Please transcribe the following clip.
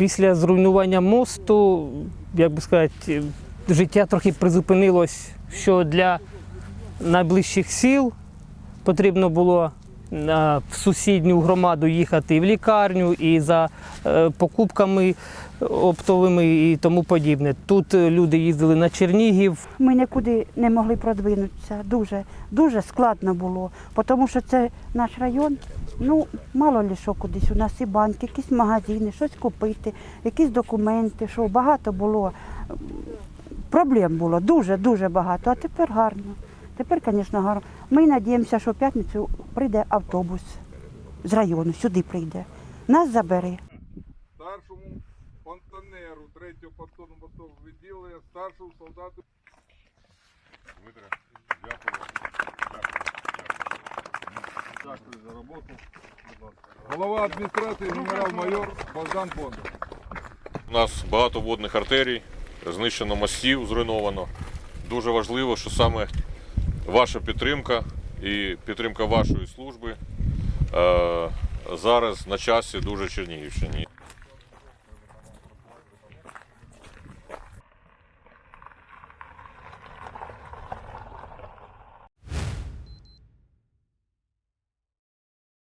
Після зруйнування мосту, як би сказати, життя трохи призупинилось, що для найближчих сіл потрібно було в сусідню громаду їхати в лікарню, і за е, покупками оптовими і тому подібне. Тут е, люди їздили на Чернігів, Ми нікуди не могли продвинутися. Дуже, дуже складно було. Тому що це наш район. Ну, мало ли що кудись. У нас і банки, якісь магазини, щось купити, якісь документи, що багато було. Проблем було дуже, дуже багато. А тепер гарно. Тепер, звісно, гарно. Ми надіємося, що в п'ятницю прийде автобус з району, сюди прийде. Нас забере. старшому понтонеру 3-го понтонного мотового відділення, старшому солдату. Дмитре, дякую. Дякую. За роботу. Голова адміністрації генерал-майор Богдан Бондар. У нас багато водних артерій, знищено мостів, зруйновано. Дуже важливо, що саме ваша підтримка і підтримка вашої служби е, зараз на часі дуже Чернігівщині.